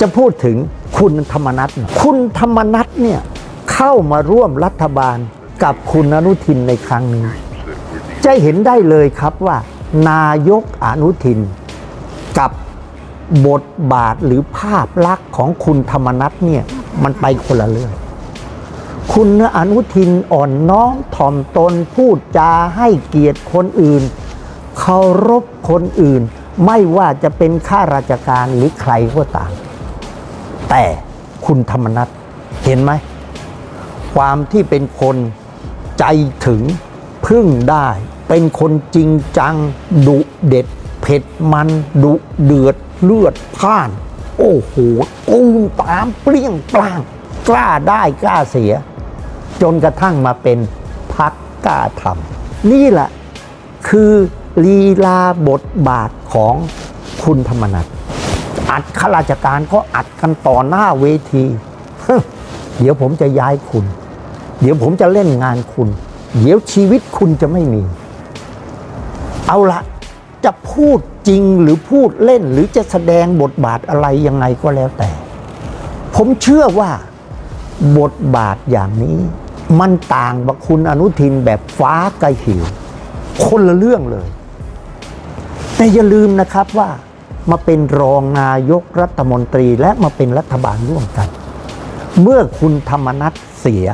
จะพูดถึงคุณธรรมนัฐคุณธรรมนัฐเนี่ยเข้ามาร่วมรัฐบาลกับคุณอนุทินในครั้งนี้ จะเห็นได้เลยครับว่า นายกอนุทิน กับบทบาทหรือภาพลักษณ์ของคุณธรรมนัฐเนี่ยมันไปคนละเรื่อง คุณอนุทินอ่อนน้อมถ่อมตนพูดจาให้เกียรติคนอื่นเคารพคนอื่น ไม่ว่าจะเป็นข้าราชการหรือใครก็ตาม แต่คุณธรรมนัฐเห็นไหม ความที่เป็นคนใจถึงพึ่งได้ เป็นคนจริงจัง ดุเด็ด เผ็ดมัน ดุเดือดเลือดพ่าน โอ้โหตุ้มตามเปรี้ยงปร้าง กล้าได้กล้าเสีย จนกระทั่งมาเป็นพักกล้าทำนี่แหละคือลีลาบทบาทของคุณธรรมนัฐ อัดข้าราชการก็อัดกันต่อหน้าเวที เดี๋ยวผมจะย้ายคุณ เดี๋ยวผมจะเล่นงานคุณ เดี๋ยวชีวิตคุณจะไม่มี เอาละจะพูดจริงหรือพูดเล่นหรือจะแสดงบทบาทอะไรยังไงก็แล้วแต่ ผมเชื่อว่าบทบาทอย่างนี้ มันต่างกับคุณอนุทินแบบฟ้ากับหิว คนละเรื่องเลย แต่อย่าลืมนะครับว่า มาเป็นรองนายกรัฐมนตรีและมาเป็นรัฐบาลร่วมกัน เมื่อคุณธรรมนัฐเสีย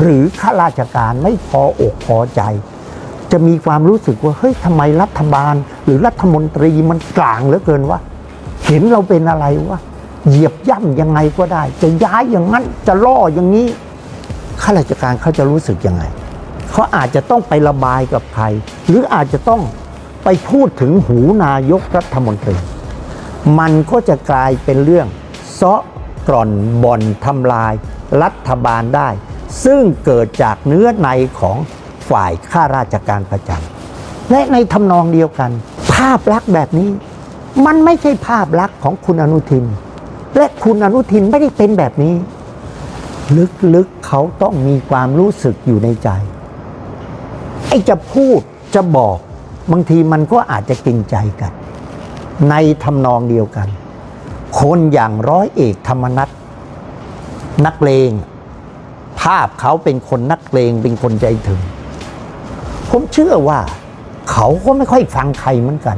หรือข้าราชการไม่พออกพอใจ จะมีความรู้สึกว่าเฮ้ยทำไมรัฐบาล หรือรัฐมนตรีมันกลางเหลือเกินวะเห็นเราเป็นอะไรวะเหยียบย่ำยังไงก็ได้ จะย้ายอย่างนั้นจะล่ออย่างนี้ข้าราชการเขาจะรู้สึกยังไงเขาอาจจะต้องไประบายกับใคร หรืออาจจะต้อง ไปพูดถึงหูนายกรัฐมนตรี มันก็จะกลายเป็นเรื่องเซาะกร่อนบ่อนทำลายรัฐบาลได้ ซึ่งเกิดจากเนื้อในของฝ่ายข้าราชการประจำและในทำนองเดียวกัน ภาพลักษณ์แบบนี้ มันไม่ใช่ภาพลักษณ์ของคุณอนุทิน และคุณอนุทินไม่ได้เป็นแบบนี้ ลึกๆเขาต้องมีความรู้สึกอยู่ในใจ ไอ้จะพูดจะบอก บางทีมันก็อาจจะเกรงใจกัน ในทำนองเดียวกัน คนอย่างร้อยเอกธรรมนัฐนักเลง ภาพเขาเป็นคนนักเลงเป็นคนใจถึง ผมเชื่อว่า เขาก็ไม่ค่อยฟังใครเหมือนกัน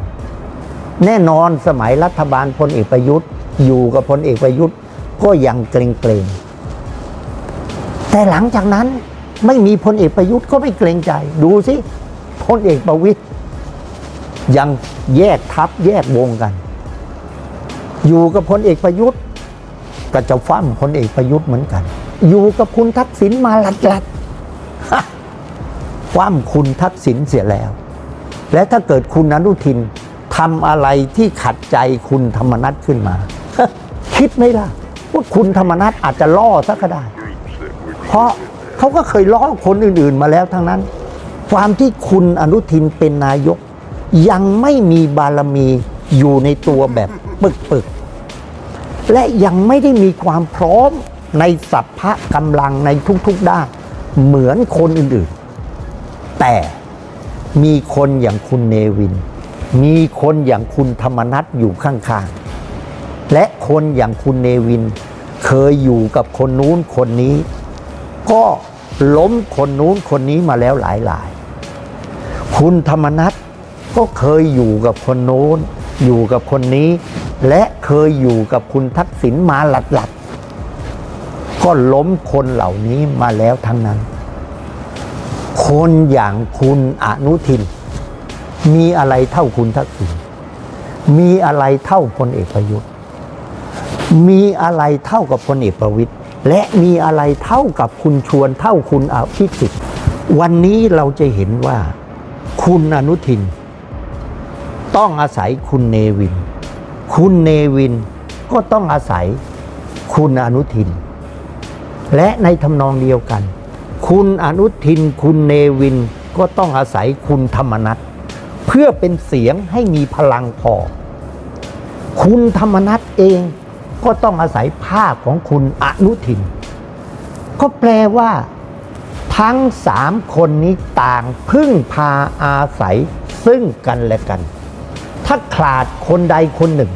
แน่นอนสมัยรัฐบาลพลเอกประยุทธ์ อยู่กับพลเอกประยุทธ์ก็ยังเกรงเกรงแต่หลังจากนั้นไม่มีพลเอกประยุทธ์ก็ไม่เกรงใจ ดูสิพลเอกประวิตย ยังแยกทัพแยกวงกัน อยู่กับพลเอกประยุทธ์ก็จะฟั่มพลเอกประยุทธ์เหมือนกัน อยู่กับคุณทักษิณมาหลัดหลัดๆฮะฟั่มคุณทักษิณเสียแล้ว และถ้าเกิดคุณอนุทินทำอะไรที่ขัดใจคุณธรรมนัฐขึ้นมา คิดไหมล่ะว่าคุณธรรมนัฐอาจจะล่อสักก็ได้ เพราะเขาก็เคยล้อคนอื่นๆมาแล้วทั้งนั้น ความที่คุณอนุทินเป็นนายก ยังไม่มีบารมีอยู่ในตัวแบบปึกๆและยังไม่ได้มีความพร้อมในสัพพะกำลังในทุกๆด้านเหมือนคนอื่นๆ แต่มีคนอย่างคุณเนวิน มีคนอย่างคุณธรรมนัฐอยู่ข้างๆ และคนอย่างคุณเนวิน เคยอยู่กับคนนู้นคนนี้ ก็ล้มคนนู้นคนนี้มาแล้วหลายๆ คุณธรรมนัฐ ก็เคยอยู่กับคนโน้น อยู่กับคนนี้ และเคยอยู่กับคุณทักษิณมาหลัดๆก็ล้มคนเหล่านี้มาแล้วทั้งนั้น คนอย่างคุณอนุทิน มีอะไรเท่าคุณทักษิณมีอะไรเท่าพลเอกประยุทธ์ มีอะไรเท่ากับพลเอกประวิตยและมีอะไรเท่ากับคุณชวนเท่าคุณอภิสิทธิ์วันนี้เราจะเห็นว่าคุณอนุทิน ต้องอาศัยคุณเนวิน คุณเนวินก็ต้องอาศัยคุณอนุทิน และในทำนองเดียวกัน คุณอนุทิน คุณเนวินก็ต้องอาศัยคุณธรรมนัฐเพื่อเป็นเสียงให้มีพลังพอ คุณธรรมนัฐเองก็ต้องอาศัยภาพของคุณอนุทิน ก็แปลว่า ทั้งสามคนนี้ต่างพึ่งพาอาศัยซึ่งกันและกัน ถ้าขาดคนใดคนหนึ่ง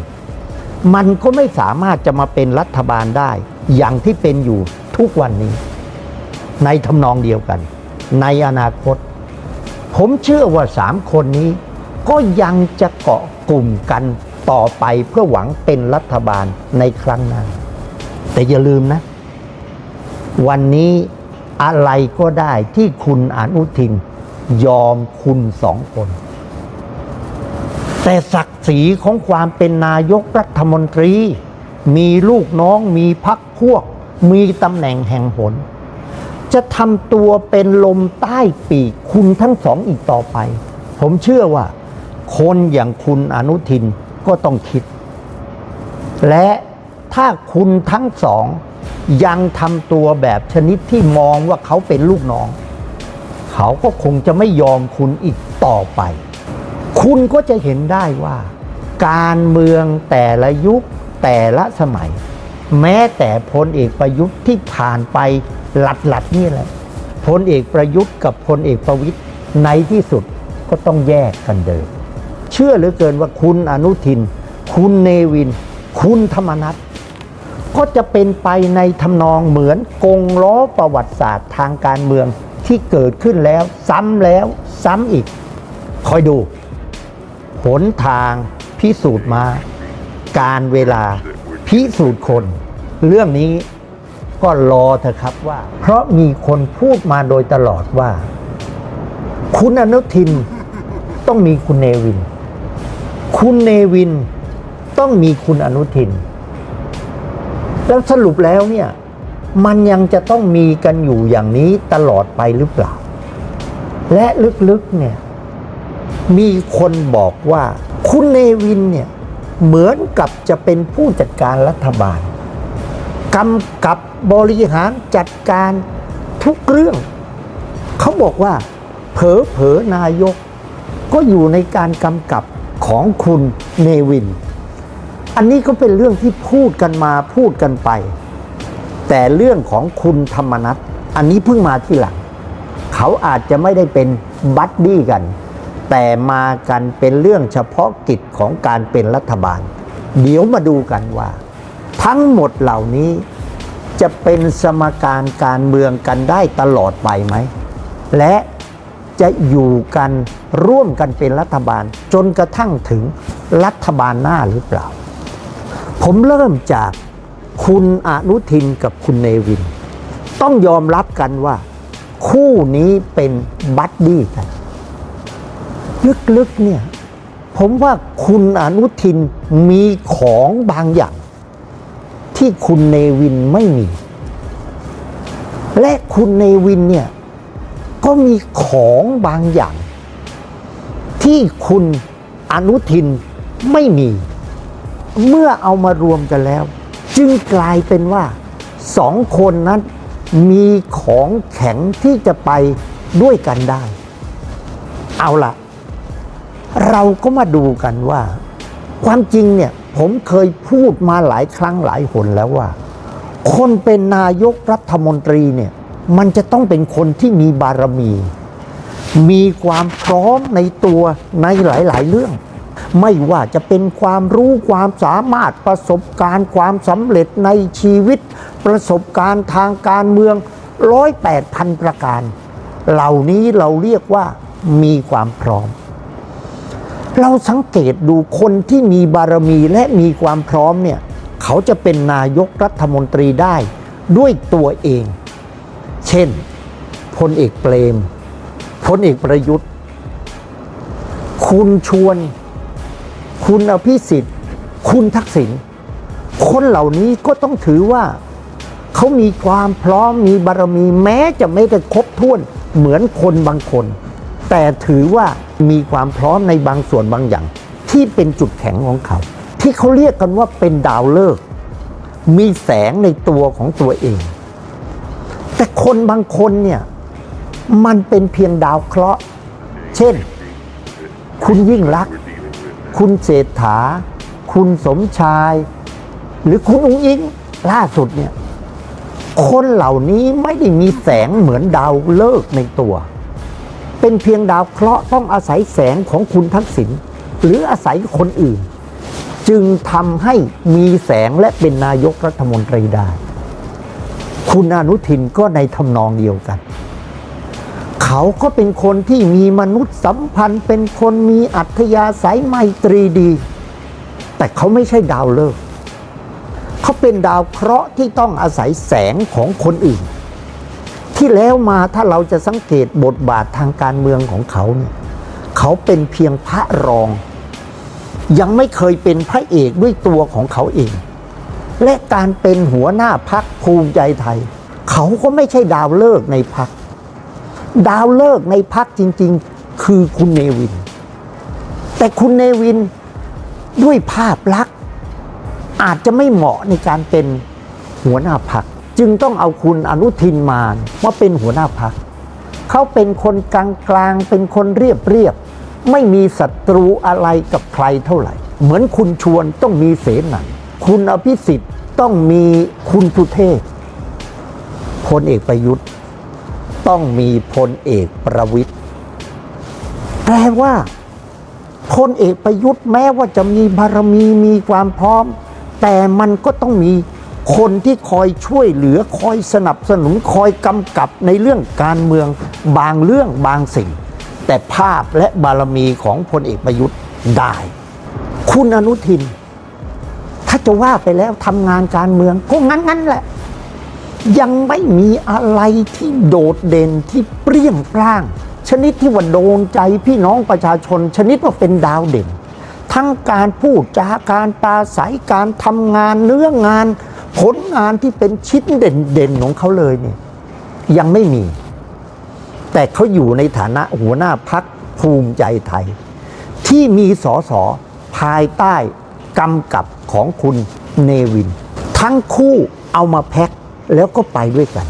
มันก็ไม่สามารถจะมาเป็นรัฐบาลได้ อย่างที่เป็นอยู่ทุกวันนี้ ในทำนองเดียวกัน ในอนาคต ผมเชื่อว่าสามคนนี้ ก็ยังจะเกาะกลุ่มกันต่อไปเพื่อหวังเป็นรัฐบาลในครั้งหน้าแต่อย่าลืมนะ วันนี้อะไรก็ได้ที่คุณอนุทิน ยอมคุณสองคน แต่ศักดิ์ศรีของความเป็นนายกรัฐมนตรี มีลูกน้องมีพักพวก มีตำแหน่งแห่งหนจะทำตัวเป็นลมใต้ปีกคุณทั้งสองอีกต่อไป ผมเชื่อว่า คนอย่างคุณอนุทินก็ต้องคิด และถ้าคุณทั้งสอง ยังทำตัวแบบชนิดที่มองว่าเขาเป็นลูกน้อง เขาก็คงจะไม่ยอมคุณอีกต่อไป คุณก็จะเห็นได้ว่า การเมืองแต่ละยุคแต่ละสมัย แม้แต่พลเอกประยุทธ์ที่ผ่านไปหลัดหลัดนี่แหละพลเอกประยุทธ์กับพลเอกประวิตย์ในที่สุดก็ต้องแยกกันเดินเชื่อเหลือเกินว่าคุณอนุทิน คุณเนวิน คุณธรรมนัฐก็จะเป็นไปในทำนองเหมือนกงล้อประวัติศาสตร์ทางการเมืองที่เกิดขึ้นแล้ว ซ้ำแล้ว ซ้ำอีก คอยดู หนทางพิสูจน์มา การเวลาพิสูจน์คน เรื่องนี้ก็รอเถอะครับว่า เพราะมีคนพูดมาโดยตลอดว่า คุณอนุทินต้องมีคุณเนวิน คุณเนวินต้องมีคุณอนุทิน แล้วสรุปแล้วเนี่ยมันยังจะต้องมีกันอยู่อย่างนี้ตลอดไปหรือเปล่า และลึกๆเนี่ย มีคนบอกว่าคุณเนวินเนี่ยเหมือนกับจะเป็นผู้จัดการรัฐบาลกำกับบริหารจัดการทุกเรื่อง เขาบอกว่า เผลอเผลอนายก ก็อยู่ในการกำกับของคุณเนวิน อันนี้ก็เป็นเรื่องที่พูดกันมาพูดกันไป แต่เรื่องของคุณธรรมนัฐอันนี้เพิ่งมาที่หลัง เขาอาจจะไม่ได้เป็นบัดดี้กัน แต่มากันเป็นเรื่องเฉพาะกิจของการเป็นรัฐบาล เดี๋ยวมาดูกันว่า ทั้งหมดเหล่านี้จะเป็นสมการการเมืองกันได้ตลอดไปไหม และจะอยู่กันร่วมกันเป็นรัฐบาล จนกระทั่งถึงรัฐบาลหน้าหรือเปล่า ผมเริ่มจากคุณอนุทินกับคุณเนวิน ต้องยอมรับกันว่า คู่นี้เป็นบัดดี้กัน ลึกๆเนี่ยผมว่าคุณอนุทินมีของบางอย่าง ที่คุณเนวินไม่มี และคุณเนวินเนี่ยก็มีของบางอย่าง ที่คุณอนุทินไม่มี เมื่อเอามารวมกันแล้ว จึงกลายเป็นว่าสองคนนั้นมีของแข็งที่จะไปด้วยกันได้ เอาละ เราก็มาดูกันว่า ความจริงเนี่ยผมเคยพูดมาหลายครั้งหลายหนแล้วว่า คนเป็นนายกรัฐมนตรีเนี่ยมันจะต้องเป็นคนที่มีบารมี มีความพร้อมในตัวในหลาย ๆ เรื่อง ไม่ว่าจะเป็นความรู้ความสามารถประสบการณ์ความสำเร็จในชีวิต ประสบการณ์ทางการเมืองร้อยแปดพันประการ เหล่านี้เราเรียกว่ามีความพร้อม เราสังเกตดูคนที่มีบารมีและมีความพร้อมเนี่ย เขาจะเป็นนายกรัฐมนตรีได้ด้วยตัวเอง เช่นพลเอกเปรมพลเอกประยุทธ์ คุณชวน คุณอภิสิทธิ์ คุณทักษิณคนเหล่านี้ก็ต้องถือว่าเขามีความพร้อมมีบารมีแม้จะไม่ได้ครบถ้วนเหมือนคนบางคน แต่ถือว่ามีความพร้อมในบางส่วนบางอย่าง ที่เป็นจุดแข็งของเขา ที่เขาเรียกกันว่าเป็นดาวฤกษ์มีแสงในตัวของตัวเอง แต่คนบางคนเนี่ยมันเป็นเพียงดาวเคราะห์ เช่น คุณยิ่งรัก คุณเศรษฐา คุณสมชาย หรือคุณอุ้งอิงล่าสุดเนี่ยคนเหล่านี้ไม่ได้มีแสงเหมือนดาวเลิกษ์ในตัว เป็นเพียงดาวเคราะห์ต้องอาศัยแสงของคุณทักษิณหรืออาศัยคนอื่น จึงทำให้มีแสงและเป็นนายกรัฐมนตรีได้ คุณอนุทินก็ในทำนองเดียวกัน เขาก็เป็นคนที่มีมนุษยสัมพันธ์ เป็นคนมีอัธยาศัยไมตรีดี แต่เขาไม่ใช่ดาวฤกษ์เขาเป็นดาวเคราะห์ที่ต้องอาศัยแสงของคนอื่น ที่แล้วมาถ้าเราจะสังเกตบทบาททางการเมืองของเขาเนี่ยเขาเป็นเพียงพระรอง ยังไม่เคยเป็นพระเอกด้วยตัวของเขาเอง และการเป็นหัวหน้าพักภูมิใจไทย เขาก็ไม่ใช่ดาวเลิกในพัก ดาวเลิกในพักจริง ๆ คือคุณเนวิน แต่คุณเนวินด้วยภาพลักษณ์อาจจะไม่เหมาะในการเป็นหัวหน้าพัก จึงต้องเอาคุณอนุทินมาว่าเป็นหัวหน้าพักเขาเป็นคนกลางๆเป็นคนเรียบเรียบไม่มีศัตรูอะไรกับใครเท่าไหร่ เหมือนคุณชวนต้องมีเสนันคุณอภิสิทธิ์ต้องมีคุณสุเทพพลเอกประยุทธ์ ต้องมีพลเอกประวิตยแปลว่าพลเอกประยุทธ์แม้ว่าจะมีบารมีมีความพร้อม แต่มันก็ต้องมี คนที่คอยช่วยเหลือคอยสนับสนุนคอยกำกับในเรื่องการเมืองบางเรื่องบางสิ่ง แต่ภาพและบารมีของพลเอกประยุทธ์ได้ คุณอนุทิน ถ้าจะว่าไปแล้วทำงานการเมืองก็งั้นๆแหละ ยังไม่มีอะไรที่โดดเด่นที่เปรี้ยงปร้าง ชนิดที่ว่าโดนใจพี่น้องประชาชน ชนิดว่าเป็นดาวเด่น ทั้งการพูดจาการปราศัยการทำงานเนื้องาน ผลงานที่เป็นชิ้นเด่นๆของเขาเลยเนี่ยยังไม่มี แต่เขาอยู่ในฐานะหัวหน้าพักภูมิใจไทย ที่มีสอสอภายใต้กำกับของคุณเนวิน ทั้งคู่เอามาแพ็คแล้วก็ไปด้วยกัน